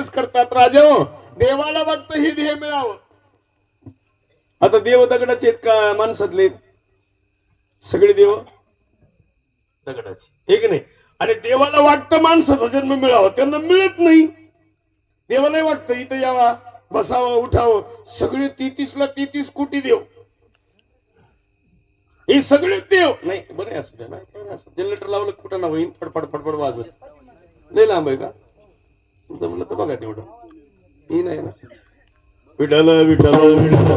Business करतात राजा हो. देवाला वाटतं हे ध्येय मिळावं. आता देव दगडाचे आहेत का? माणसातले सगळे देव दगडाचे. हे की नाही? आणि देवाला वाटतं माणसाचा जन्म मिळावा. त्यांना मिळत नाही. देवालाही वाटतं इथं यावा बसावं उठावं. सगळे तेहतीसला तेहतीस कोटी देव. हे सगळे देव. नाही बरं असू द्या. नाही जनरेटर लावलं कुठं ना होईन. फडफड फडफड वाजत. लय लांब आहे का? तर बघा तेवढं. ही नाही ना. विठाल विठाल विठाल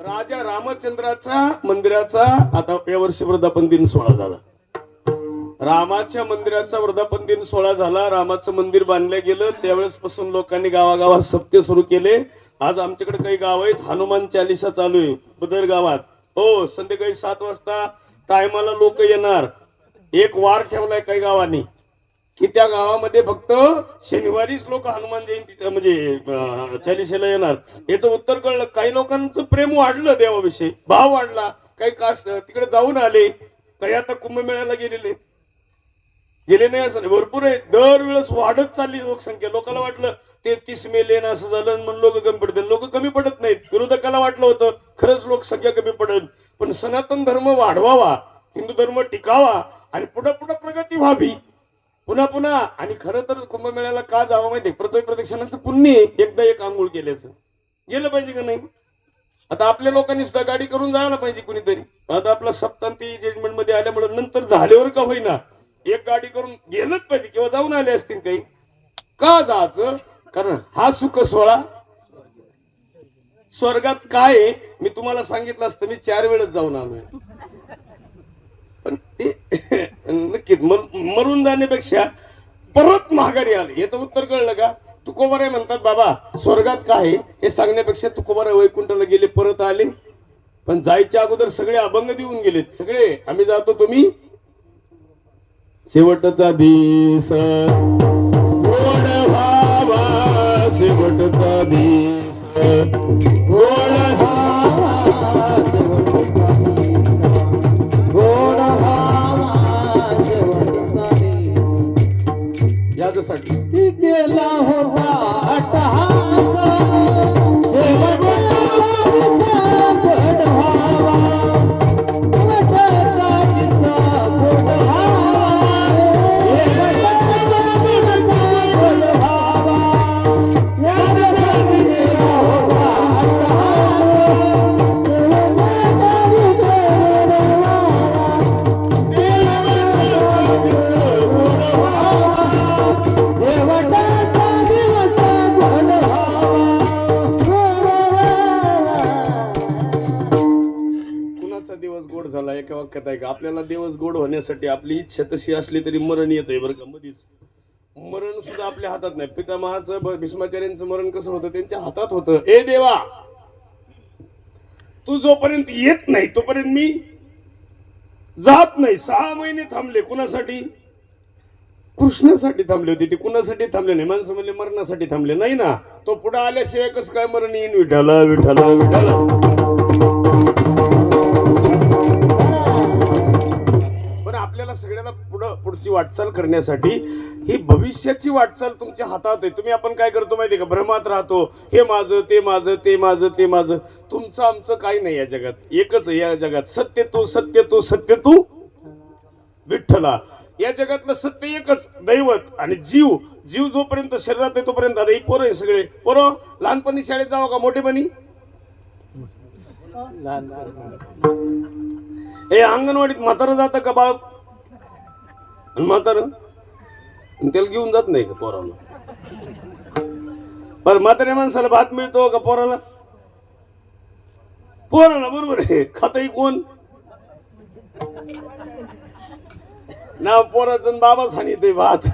राजा रामचंद्राचा मंदिराचा आता या वर्षी वर्धापन दिन सोहळा झाला. रामाच्या मंदिराचा वर्धापन दिन सोहळा झाला. रामाचं मंदिर बांधलं गेलं. त्यावेळेस पासून लोकांनी गावागावात सप्ते सुरू केले. आज आमच्याकडे काही गाव आहेत. हनुमान चालिसा चालू आहे. बदर गावात. हो संध्याकाळी सात वाजता टायमाला लोक येणार. एक वार ठेवलाय काही गावांनी. की त्या गावामध्ये फक्त शनिवारीच लोक हनुमान जयंती म्हणजे चालिसेला येणार. याचं उत्तर कळलं. काही लोकांचं प्रेम वाढलं देवाविषयी. भाव वाढला. काही कास तिकडे जाऊन आले. काही आता कुंभमेळ्याला गेलेले. गेले नाही असं नाही. भरपूर आहे. दरवेळेस वाढत चालली लोकसंख्या. लोकांना वाटलं ते तीस मेले ना असं झालं म्हणून लोक कमी पडतील. लोक कमी पडत नाहीत. विरोधकाला वाटलं होतं खरंच लोकसंख्या कमी पडेल. पण सनातन धर्म वाढवावा हिंदू धर्म टिकावा आणि पुढं पुढं प्रगती व्हावी. पुन्हा पुन्हा. आणि खरं तर कुंभमेळ्याला का जावं माहिती पृथ्वी प्रदक्षिणाचं पुण्य एकदा एक आंघोळ केल्याचं. गेलं पाहिजे का नाही? आता आपल्या लोकांनी सुद्धा गाडी करून जायला पाहिजे कुणीतरी. आता आपला सप्तांती जजमेंटमध्ये आल्यामुळे नंतर झाल्यावर का होईना? एक गाडी करून गेलंच पाहिजे किंवा जाऊन आले असतील काही. का जायचं? कारण हा सुख सोहळा स्वर्गात काय आहे? मी तुम्हाला सांगितलं असतं मी चार वेळेस जाऊन आलोय. पण नक्कीच मर- मरून जाण्यापेक्षा परत महागारी आले. याचं उत्तर कळलं का? तुकोबारे म्हणतात बाबा स्वर्गात काय आहे? हे सांगण्यापेक्षा तुकोबारे वैकुंठाला गेले परत आले. पण जायच्या अगोदर सगळे अभंग देऊन गेलेत. सगळे आम्ही जातो तुम्ही शेवटचा दिस गोड शेवटचा दिस गोड याच्यासाठी. झाला आहे का? आपल्याला दिवस गोड होण्यासाठी आपली इच्छा तशी असली तरी मरण येतंय बरं का मधीच. मरण सुद्धा आपल्या हातात नाही. पितामहाचं भीष्माचार्यांचं मरण कसं होतं? त्यांच्या हातात होतं. ए देवा! तू जोपर्यंत येत नाही तोपर्यंत मी जात नाही. सहा महिने थांबले कुणासाठी? कृष्णासाठी थांबले होते. ते कुणासाठी थांबले नाही? माणसं म्हणले मरणासाठी थांबले. नाही ना? तो पुढे आल्याशिवाय कसं काय मरण येईन? विठाला विठाला विठाला आपल्याला सगळ्याला पुढं पुढची वाटचाल करण्यासाठी ही भविष्याची वाटचाल तुमच्या हातात आहे. तुम्ही आपण काय करतो माहिती का? भ्रमात राहतो. हे माझं ते माझं ते माझं ते माझं. तुमचं आमचं काही नाही या जगात. एकच आहे या जगात. सत्य तू सत्य तू सत्य तू विठ्ठला. या जगातलं सत्य एकच दैवत आणि जीव. जीव जोपर्यंत शरीरात आहे तोपर्यंत आता ही पोरं आहे सगळे. पोरं लहानपणी शाळेत जावं का? मोठेपणी हे अंगणवाडीत म्हातारं जातं का बाळ? आणि म्हातारं? आणि त्याला घेऊन जात नाही का पोराला? पर म्हाताऱ्या माणसाला भात मिळतो का पोराला? पोराला बरोबर आहे. खातही कोण? ना पोराचं आणि बाबा सांगितले भात.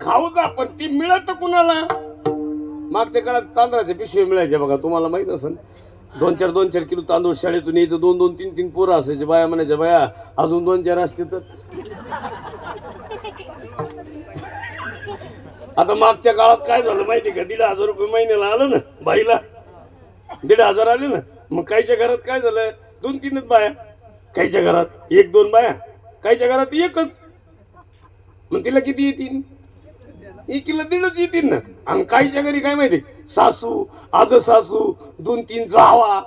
खाऊ जा पण ती मिळत कुणाला? मागच्या काळात तांदळाचे पिशवे मिळायचे बघा तुम्हाला माहीत असेल. दोन चार दोन चार किलो तांदूळ शाळेतून यायचं दोन दोन तीन तीन पोरं असायचे. बाया म्हणायच्या बाया अजून दोन चार असते तर. आता मागच्या काळात काय झालं माहिती का? दीड हजार रुपये महिन्याला आलं ना बाईला. दीड हजार आले ना. मग काहीच्या घरात काय झालं? दोन तीनच बाया. काहीच्या घरात एक दोन बाया. काहीच्या घरात एकच. मग तिला किती येतील? एकीला दीडच येतील ना. आणि काहीच्या घरी काय माहिती? सासू आज सासू दोन तीन जावा.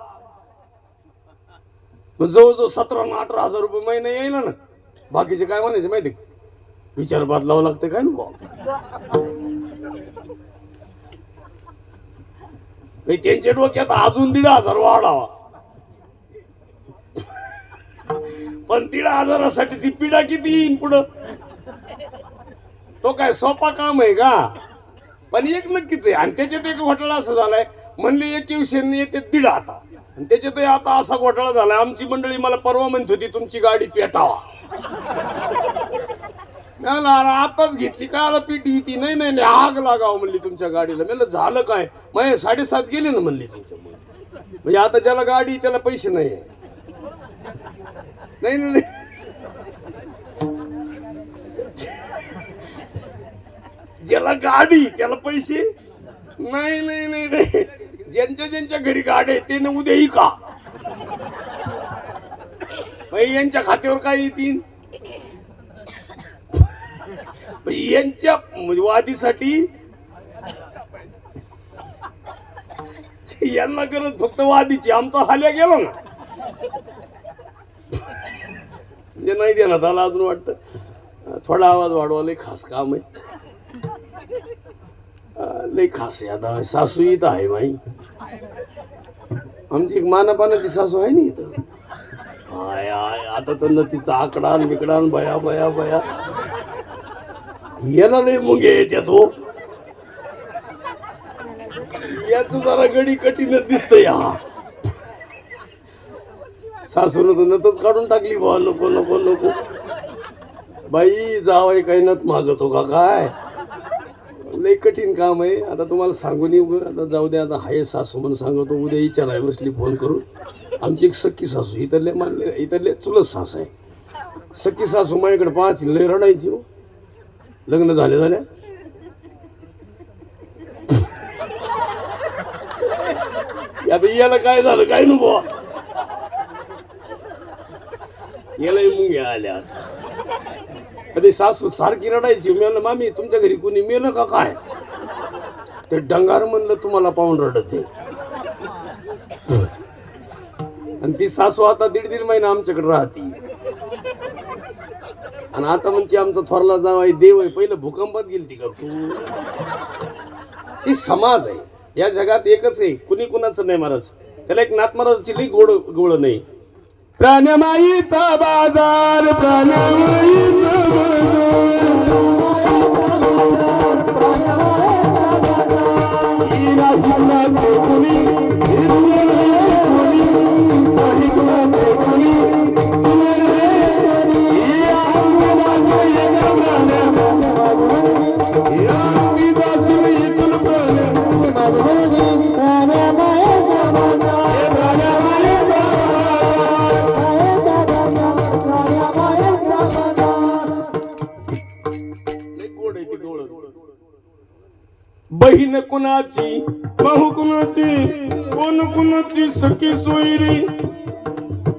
मग जवळजवळ सतरा ना अठरा हजार रुपये महिना यायला ना. बाकीचे काय म्हणायचे माहिती? विचार बदलावं लागतं काय ना बुवा? त्यांच्या डोक्यात अजून दीड हजार वाढावा. पण दीड हजारासाठी ती पिढा किती येईन पुढं? तो काय सोपा काम आहे का? पण एक नक्कीच आहे. आणि त्याच्यात एक घोटाळा असं झालाय. म्हणले एक दिवसांनी येते दीड आता. आणि त्याच्यात आता असा घोटाळा झालाय. आमची मंडळी मला परवा म्हणत होती तुमची गाडी पेटावा. आताच घेतली. का आला पिटी ती नाही नाही नाही, आग लागावं म्हणली तुमच्या गाडीला. म्हणलं झालं काय? माझे साडेसात गेले ना म्हणली तुमच्यामुळे म्हणजे आता ज्याला गाडी त्याला पैसे नाही नाही नाही नाही. ज्याला गाडी त्याला पैसे? नाही नाही नाही नाही. ज्यांच्या ज्यांच्या घरी गाडी आहे ते ना उद्याही का? यांच्या खात्यावर काय येतील बाई, यांच्या म्हणजे वादीसाठी यांना करत फक्त वादीची. आमचा हाल्या गेला ना. म्हणजे नाही देण्यात आला अजून वाटतं. थोडा आवाज वाढवा लय खास काम आहे. लई लय खास आहे आता. सासू इथं आहे माई आमची एक मानापानाची सासू आहे ना इथं. आय आय आता तर न तिचा आकडा न बिकडा भया बया बया बया. याला नाही मुंगे येत्या तो हो. याच जरा गडी कठीणच दिसत या सासून तर नतच काढून टाकली बा नको नको नको. बाई जावाय काही नत मागतो हो का काय? लय कठीण काम आहे. आता तुम्हाला सांगून येऊ आता जाऊ दे आता हाय सासू म्हणून सांगतो उद्या विचाराय बसली फोन करून. आमची एक सख्खी सासू इथले मानले इथले चुलत सास आहे. सख्खी सासू माझ्याकडे पाहायची लय रडायची हो. लग्न झाले झाल्या. आता याला काय झालं काय न बुवा यालाही मुंग्या आल्या. आता सासू सारखी रडायची. मी म्हणलं मामी तुमच्या घरी कोणी मेलं का काय? ते डंगार म्हणलं तुम्हाला पाहून रडत आणि ती सासू आता दीड दीड महिना आमच्याकडे राहते. आणि आता म्हणजे आमचा थोरला जावाय देव आहे पहिलं भूकंपात गेलती का तू? ही समाज आहे. या जगात एकच आहे कुणी कुणाचं नाही महाराज. त्याला एक नाथ महाराजाची लई गोड गोळ नाही. प्राणमाईचा बाजार प्राणमाईचा बाजार. बहीण कुणाची? भाऊ कुणाची? कोण कुणाची? सखी सोयरी?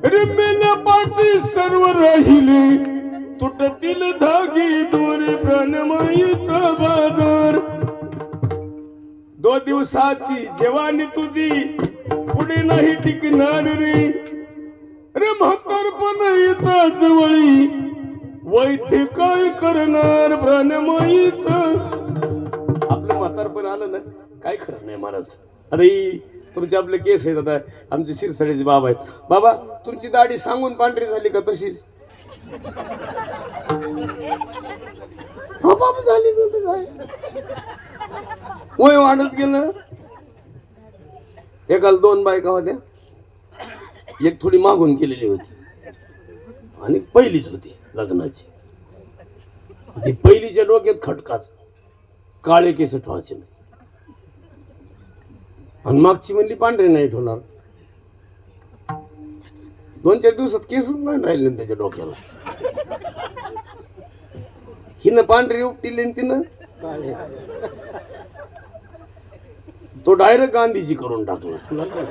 रिमेल्या पाठी सर्व राहिले. तुटतील धागी दोरे प्राणमाईचा बाजार. दो दिवसाची जवानी तुझी पुढे नाही टिकणार रे. रे म्हातारपण येता जवळी. वैद्य काय करणार प्राणमाईचा म्हातारपण आलं ना काय खरं नाही महाराज. आता ही तुमचे आपले केस आहेत आता आमचे शिरसाडीचे बाबा आहेत. बाबा तुमची दाढी सांगून पांढरी झाली का तशीच? बाबा झाली काय? वय वाढत गेलं एकाला दोन बायका होत्या. एक थोडी मागून केलेली होती. आणि पहिलीच होती लग्नाची. ती पहिलीच्या डोक्यात खटकाच. काळे केस ठेवायचे नाही आणि मागची म्हणली पांढरे नाही ठेवणार दोन चार दिवसात केसच नाही राहिले ना त्याच्या डोक्याला. हिनं पांढरी उपटिली तिनं तो डायरेक्ट गांधीजी करून टाकला. तुला काय?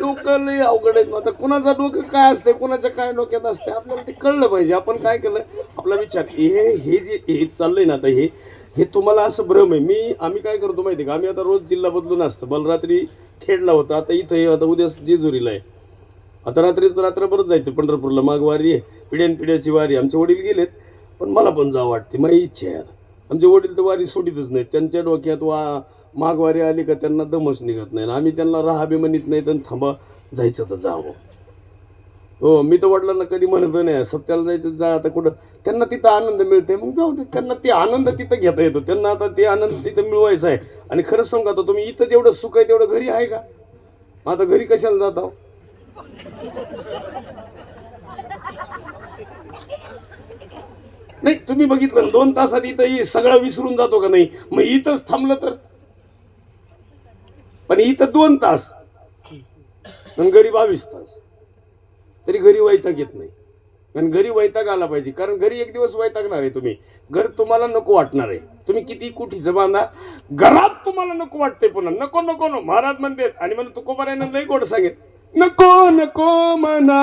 डोकं लय अवघड आहे आता कुणाचं डोकं काय असते कुणाच्या काय डोक्यात असते आपल्याला ते कळलं पाहिजे. आपण काय केलं? आपला विचार. हे हे जे हे चाललंय ना आता हे हे तुम्हाला असं भ्रम आहे. मी आम्ही काय करतो माहिती आहे का? आम्ही आता रोज जिल्हा बदलून असतं. बलरात्री खेडला होता. आता इथं हे आता उद्या जेजुरीला आहे. आता रात्रीच रात्रभरच जायचं पंढरपूरला. माग वारी आहे. पिढ्यान पिढ्याची वारी. आमचे वडील गेलेत. पण मला पण जावं वाटते. माझी इच्छा आहे आता. आमचे वडील तर वारी सोडितच नाहीत. त्यांच्या डोक्यात वा माघवारी आली का त्यांना दमच निघत नाही. आम्ही त्यांना राहा म्हणत नाही तर थांबा जायचं तर जावं. हो मी तर वडिलांना कधी म्हणत नाही. सत्याला जायचं जा आता कुठं? त्यांना तिथं आनंद मिळते मग जाऊ दे. त्यांना ते आनंद तिथं घेता येतो. त्यांना आता ते आनंद तिथं मिळवायचा आहे. आणि खरंच सांगा तो तुम्ही इथं जेवढं सुख आहे तेवढं घरी आहे का? आता घरी कशाला जाता हो? नाही तुम्ही बघितलं दोन तासात इथंही सगळं विसरून जातो का नाही? मग इथंच थांबलं तर? पण इथं दोन तास. आणि घरी बावीस तास. तरी घरी वैताग येत नाही. कारण घरी वैताग आला पाहिजे. कारण घरी एक दिवस वैतागणार आहे तुम्ही. घर तुम्हाला नको वाटणार आहे. तुम्ही किती कुठीचं बांधा. घरात तुम्हाला नको वाटते पुन्हा. नको नको नको. महाराज म्हणतात आणि मला तुकोबारायनं नाही गोड सांगेल नको नको मना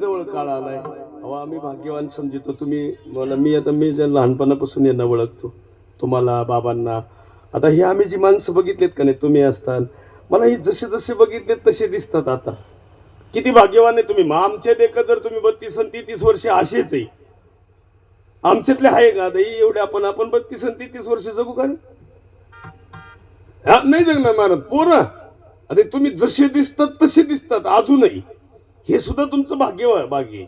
जवळ काळ आलाय. अहो आम्ही भाग्यवान समजतो. तुम्ही मला मी आता मी ज्या लहानपणापासून यांना ओळखतो तुम्हाला बाबांना. आता हे आम्ही जी माणसं बघितलेत का नाही तुम्ही असताल मला ही जसे जसे बघितलेत तसे दिसतात आता. किती भाग्यवान आहे तुम्ही. मग आमच्या देखत जर तुम्ही बत्तीस आणि तेहतीस वर्ष असेच आहे. आमच्यातले आहे का? दाई एवढे आपण आपण बत्तीस आणि तेहतीस वर्ष जगू का? नाही जगणार मानत पोरं. अरे तुम्ही जसे दिसतात तसे दिसतात. अजूनही. हे सुद्धा तुमचं भाग्य भाग्य आहे.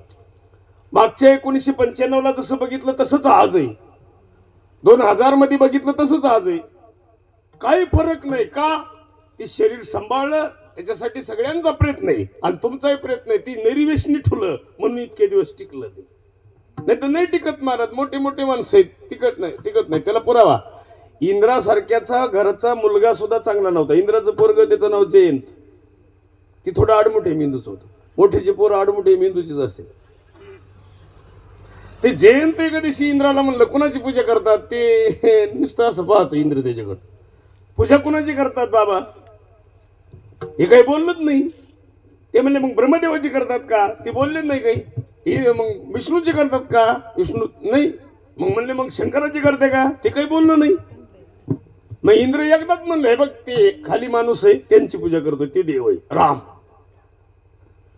मागच्या एकोणीसशे पंच्याण्णवला जसं बघितलं तसंच आज आहे. दोन हजारमध्ये बघितलं तसंच आज आहे. काही फरक नाही का? ते शरीर सांभाळलं त्याच्यासाठी सगळ्यांचा प्रयत्न आहे. आणि तुमचाही प्रयत्न आहे. ती नैरिवेशनी ठुलं म्हणून इतके दिवस टिकलं ते. नाही तर नाही टिकत महाराज. मोठे मोठे माणसं आहेत. टिकत नाही टिकत नाही. त्याला पुरावा. इंद्रासारख्याचा घरचा मुलगा सुद्धा चांगला नव्हता. इंद्राचं पोरग त्याचं नाव जयंत. ती थोडं आडमुठे मेंदूच होतं. मोठेचे पोरं आडमुठी मेंदूचीच असते ते जयंत एका दिवशी इंद्राला म्हणलं कुणाची पूजा करतात? ते नुसतं असं पाहायचं इंद्र त्याच्याकडं. पूजा कुणाची करतात बाबा? हे काही बोललंच नाही. ते म्हणले मग ब्रह्मदेवाची करतात का? ते बोललेच नाही काही. हे मग विष्णूची करतात का? विष्णू नाही. मग म्हणले मग शंकराची करते का? ते काही बोललं नाही. मग इंद्र एकदाच म्हणलं हे बघ ते खाली माणूस आहे त्यांची पूजा करतो ते देव आहे राम.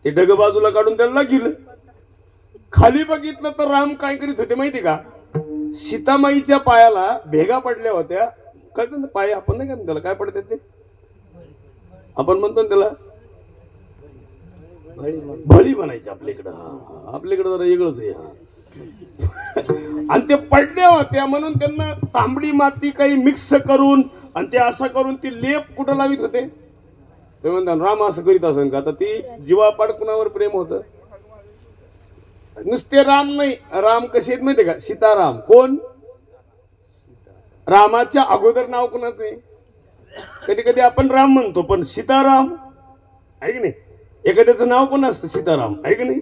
ते डग बाजूला काढून त्याला गेलं. खाली बघितलं तर राम काय करीत होते माहिती का? सीतामाईच्या पायाला भेगा पडल्या होत्या. कळतं ना पाय आपण नाही का त्याला? काय पडते ते? आपण म्हणतो ना त्याला? भळी म्हणायची आपल्याकडं. हा. आपल्याकडं जरा वेगळंच आहे हा. आणि ते पडल्या होत्या म्हणून त्यांना तांबडी माती काही मिक्स करून आणि ते असं करून ती लेप कुठं लावित होते? ते म्हणतात राम असं करीत असेल का? आता ती जीवापाड कुणावर प्रेम होतं? नुसते राम नाही राम कसे आहेत माहितीये का? सीताराम. कोण? रामाच्या अगोदर नाव कोणाचं आहे? कधी कधी आपण राम म्हणतो पण सीताराम आहे की नाही? एखाद्याचं नाव कोण असतं सीताराम आहे की नाही?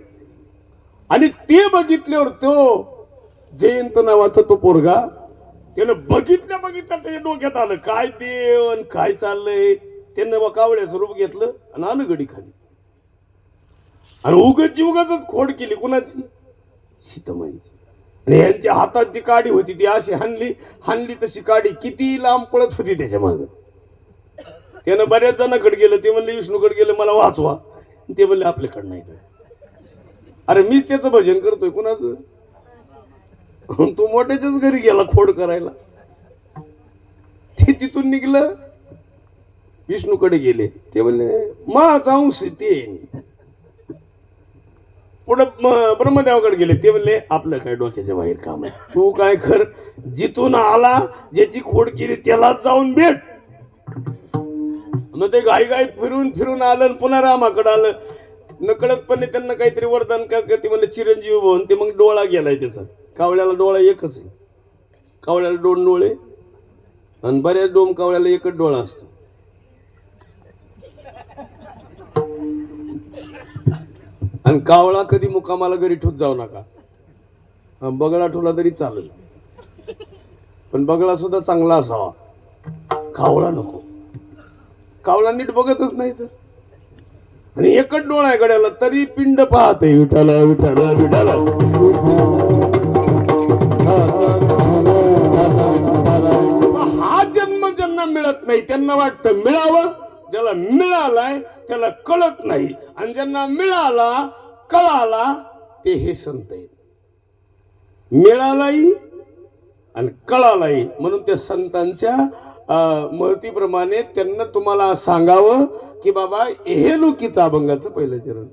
आणि ते बघितल्यावर तो जयंत नावाचा तो पोरगा त्यानं बघितल्या बघितल्या त्याच्या डोक्यात आलं काय देव आणि काय चाललंय? त्यांना बा कावळ्याचं रूप घेतलं आणि आलं गडी खाली. आणि उगाची उगाच खोड केली कुणाची? सीतामाईची. आणि यांच्या हातात जी काडी होती ती अशी हाणली हाणली तशी काडी किती लांब पळत होती त्याच्या माग. त्यानं बऱ्याच जणांकडे गेलं ते म्हणले विष्णूकडे गेलं मला वाचवा. ते म्हणले आपल्याकडे नाही काय. अरे मीच त्याचं भजन करतोय कुणाचं? तू मोठ्याच्याच घरी गेला खोड करायला. ते तिथून निघलं. विष्णूकडे गेले. ते म्हणले मा अंश ते पुढं म- ब्रह्मदेवाकडे गेले. ते म्हणले आपलं काय डोक्याच्या बाहेर काम आहे? तू काय कर जिथून आला ज्याची खोड केली त्यालाच जाऊन भेट. मग ते गाई घाई फिरून फिरून आलं आणि पुन्हा रामाकडे आलं. नकळतपणे त्यांना काहीतरी वरदान का ते म्हणले चिरंजीव भवन ते मग डोळा गेलाय त्याचा. कावळ्याला डोळा एकच आहे. कावळ्याला दोन डोळे आणि बऱ्याच डोम कावळ्याला एकच डोळा असतो. आणि कावळा कधी मुकामाला घरी ठोत जाऊ नका. बगळा ठोला तरी चालेल. पण बगळा सुद्धा चांगला असावा. कावळा नको. कावळा नीट बघतच नाही तर आणि एकच डोळा आहे गड्याला तरी पिंड पाहते विठाला विठाला विठाला हा जन्म ज्यांना मिळत नाही त्यांना वाटतं मिळावं. ज्याला मिळालाय त्याला कळत नाही. आणि ज्यांना मिळाला कळाला ते हे संत आहेत. मिळालाही आणि कळालाही. म्हणून त्या संतांच्या अं, महतीप्रमाणे त्यांना तुम्हाला सांगावं की बाबा हे लोकीचं अभंगाचं पहिलं चरण.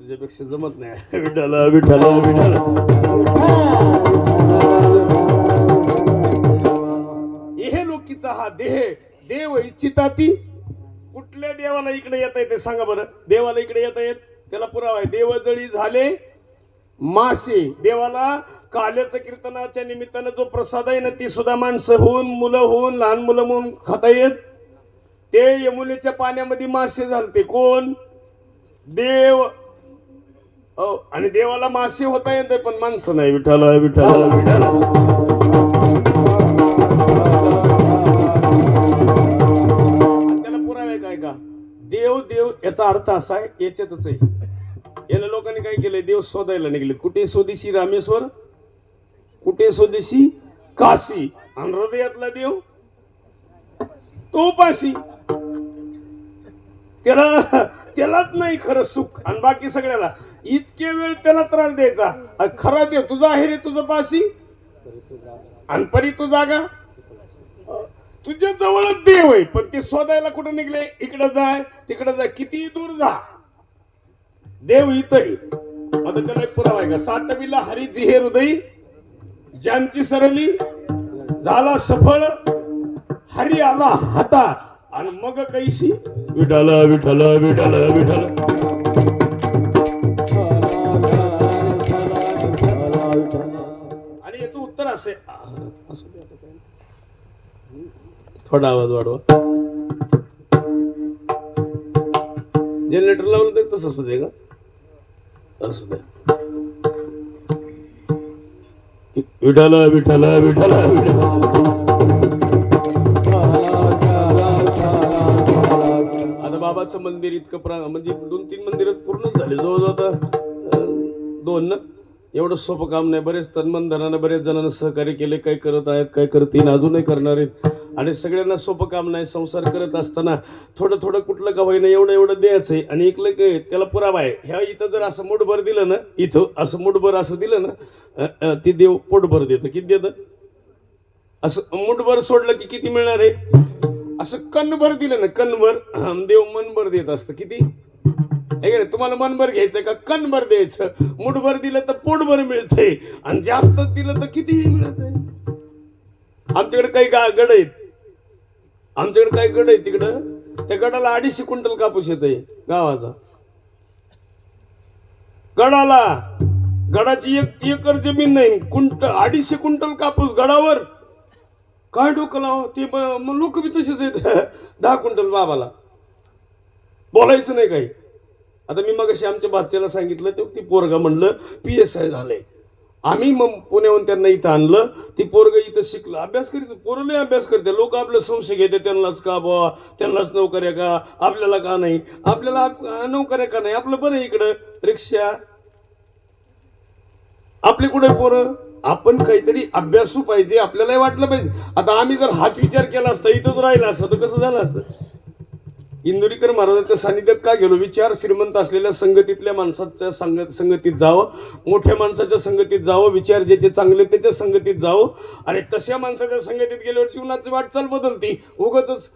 तुझ्यापेक्षा जमत नाही. विठाला विठाला विठाला हे लोकीचा हा देह देव इच्छिता ती. कुठल्या देवाला इकडे येता येते सांगा बरं? देवाला इकडे येता येत? त्याला पुरावा आहे. देवजळी झाले मासे. देवाला काल्याचं कीर्तनाच्या निमित्तानं जो प्रसाद आहे ना ती सुद्धा माणसं होऊन मुलं होऊन लहान मुलं म्हणून खाता येत. ते यमुनेच्या पाण्यामध्ये मासे झालते. कोण? देव. हो आणि देवाला मासे होता येते पण माणसं नाही. विठाला विठाला विठाला त्याला पुरावे काय का? देव देव याचा अर्थ असा आहे याच्यातच आहे. याला लोकांनी काय केलंय? देव शोधायला निघलेत. कुठे स्वदेशी रामेश्वर? कुठे स्वदेशी काशी? आणि हृदयातला देव तो पाशी त्याला त्यालाच नाही खरं सुख. आणि बाकी सगळ्याला इतके वेळ त्याला त्रास द्यायचा. आणि खरा दे तुझा आहे रे तुझं पाशी. आणि परी तू जागा. तुझ्या जवळच देव आहे. पण ते शोधायला कुठं निघले? इकडं जाय तिकडं जाय किती दूर जा. देव इथही आता त्याला एक पुरावा आहे का? साठविला हरीची हे हृदय ज्यांची सरली झाला सफळ हरी आला हाता. आणि मग कैसी? विठाला विठाला विठाला विठाला आणि याचं उत्तर असे. असू थोडा आवाज वाढवा. जनरेटर लावलं तर तसं असू दे का? असू दे. विठाला विठाला विठाला विठाला देवाचं मंदिर इतकं प्रा म्हणजे दोन तीन मंदिर पूर्णच झाले. जवळजवळ आता दोन ना? एवढं सोपं काम नाही. बरेच तन्मन धनानं बरेच जणांना सहकार्य केले. काय करत आहेत काय करतील अजूनही करणार आहेत. आणि सगळ्यांना सोपं काम नाही. संसार करत असताना थोडं थोडं कुठलं का होईना एवढं एवढं द्यायचं आहे आणि एकलं काय त्याला पुरावा आहे. ह्या इथं जर असं मुठभर दिलं ना इथं असं मुठभर असं दिलं ना ते देव पोटभर देतं. किती देतं? असं मुठभर सोडलं की किती मिळणार आहे? असं कणभर दिलं ना कणभर देव मनभर देत असतं. किती? हे नाही? तुम्हाला मनभर घ्यायचं का? कणभर द्यायचं. मुठभर दिलं तर पोटभर मिळतंय. आणि जास्त दिलं तर कितीही मिळतंय. आमच्याकडे काही गा गड आहेत. आमच्याकडे काही गड आहेत तिकडं. त्या गडाला अडीचशे क्विंटल कापूस येत आहे गावाचा. गडाला. गडाची एक एकर जमीन नाही. कुंट अडीचशे क्विंटल कापूस गडावर. काय डोकं लाव? ते लोक बी तसेच आहेत. दहा क्विंटल बाबाला. बोलायचं नाही काही. आता मी मग आमच्या बादशाला सांगितलं ते ती पोरगा म्हणलं पी एस आय झालंय. आम्ही मग पुण्याहून त्यांना इथं आणलं. ती पोरग इथं शिकलं. अभ्यास करीत पोरं अभ्यास करते. लोक आपलं संशय घेते त्यांनाच का बुवा? त्यांनाच नोकऱ्या का? आपल्याला का नाही? आपल्याला नोकऱ्या का नाही? आपलं बरं इकडं. रिक्षा. आपले कुठे पोरं? आपण काहीतरी अभ्यासू पाहिजे आपल्यालाही वाटलं पाहिजे. आता आम्ही जर हाच विचार केला असता इथंच राहिला असतं तर कसं झालं असतं? इंदुरीकर महाराजांच्या सानिध्यात का गेलो? विचार श्रीमंत असलेल्या संगतीतल्या माणसाच्या संग संगतीत जावं मोठ्या माणसाच्या संगतीत जावं विचार ज्याचे चांगले त्याच्या संगतीत जावं. आणि तशा माणसाच्या संगतीत गेल्यावर जीवनाची वाटचाल बदलती उगच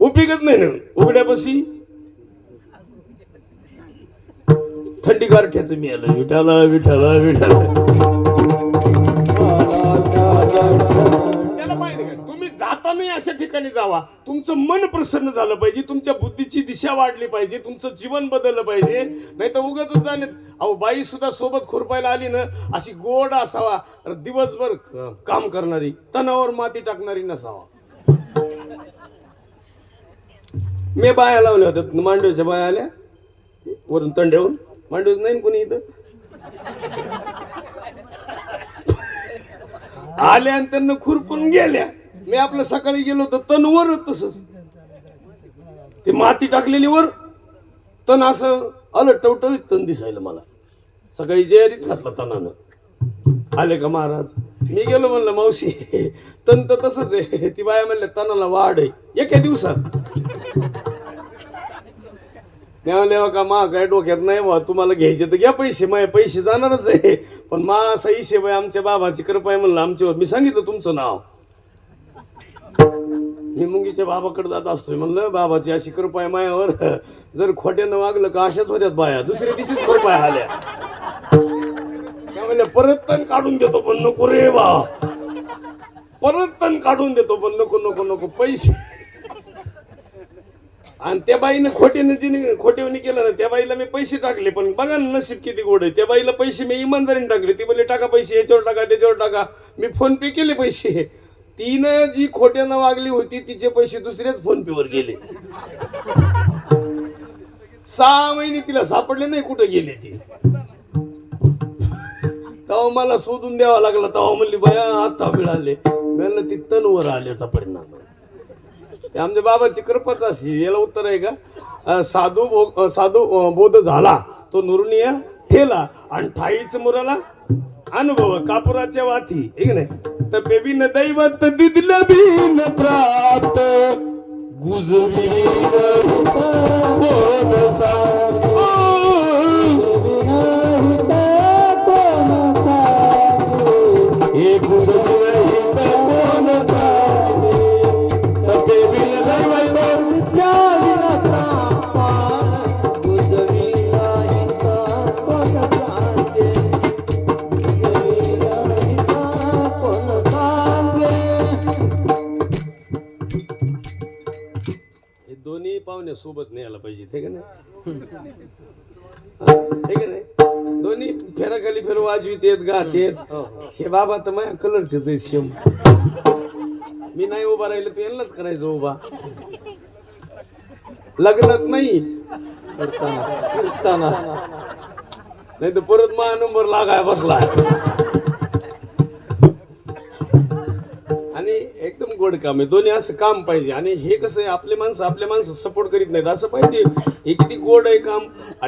उपयोगच नाही ना. उघड्यापाशी थंडी गारठ्याचं मी आलं विठाला विठाला विठाला त्याला माहिती का? तुम्ही जातानाही अशा ठिकाणी जावा. तुमचं मन प्रसन्न झालं पाहिजे. तुमच्या बुद्धीची दिशा वाढली पाहिजे. तुमचं जीवन बदललं पाहिजे. नाही तर उगाच जाणे अहो बाई सुद्धा सोबत खुरपायला आली ना अशी गोड असावा. दिवसभर काम करणारी तणावर माती टाकणारी नसावा. मी बाया लावल्या होत्या. मांडवच्या बाया आल्या वरून तंड्यावरून. मांडूच नाही कोणी इथं? आल्या आणि त्यांना खुरपून गेल्या. मी आपलं सकाळी गेलो तर तण वर तसंच. ते माती टाकलेली वर तण असं आलं टवटवीत तण दिसायला मला. सकाळी जेरीच घातला तणानं. आले का महाराज? मी गेलो म्हणलं मावशी तण तर तसंच आहे. ती बाया म्हणल्या तणाला वाढ आहे. एका दिवसात. मी म्हणले का मा काय डोक्यात नाही बा तुम्हाला घ्यायचे तर घ्या पैसे माय पैसे जाणारच आहे. पण मा असा हिशेब आहे आमच्या बाबाची कृपा आहे म्हणलं आमच्यावर. मी सांगितलं तुमचं नाव. मी मुंगीच्या बाबाकडे जात असतोय म्हणलं बाबाची अशी कृपा आहे मायावर. जर खोट्यानं वागलं का अशाच होत्यात बाया? दुसऱ्या दिवशीच खोपा आल्या. त्या म्हणल्या परत तण काढून देतो पण नको रे बा. परत तण काढून देतो पण नको नको नको पैसे. आणि त्या बाईनं खोट्यानं जिने खोटेवणी केलं ना त्या बाईला मी पैसे टाकले पण बघा ना नशीब किती गोड आहे. त्या बाईला पैसे मी इमानदारीने टाकले. ती म्हणले टाका पैसे याच्यावर टाका त्याच्यावर टाका. मी फोन पे केले पैसे. तिनं जी खोट्यानं वागली होती तिचे पैसे दुसऱ्याच फोन पेवर गेले. सहा महिने तिला सापडले नाही कुठं गेले ती. तेव्हा मला शोधून द्यावा लागला. तेव्हा म्हणली बया आता मिळाले. म्हणलं ती तनवर आल्याचा परिणाम आहे. आमच्या बाबाची कृपाच अशी याला उत्तर आहे का साधू भो- साधू बोध झाला तो नुरुनिया ठेला आणि ठाईच मुराला अनुभव कापुराच्या वाथी हे की नाही तर बेबीन दैवत दिदलं बीन प्राप्त गुजवीन बोध साधू. सोबत न्यायला पाहिजे हे का नाही हा, हे का नाही दोन्ही फेराखाली फेर वाजवीत येत गात येत. हे बाबा तर माझ्या कलरचेच आहेत शेम मी नाही उभा राहिलो तू यांनाच करायचं उभा. लग्नात नाही. नाही तर परत माझा नंबर लागाय बसला. आणि एकदम गोड काम आहे. दोन्ही असं काम पाहिजे. आणि हे कसं आहे आपले माणसं आपल्या माणसं सपोर्ट करीत नाहीत. असं पाहिजे. हे किती गोड आहे काम. आणि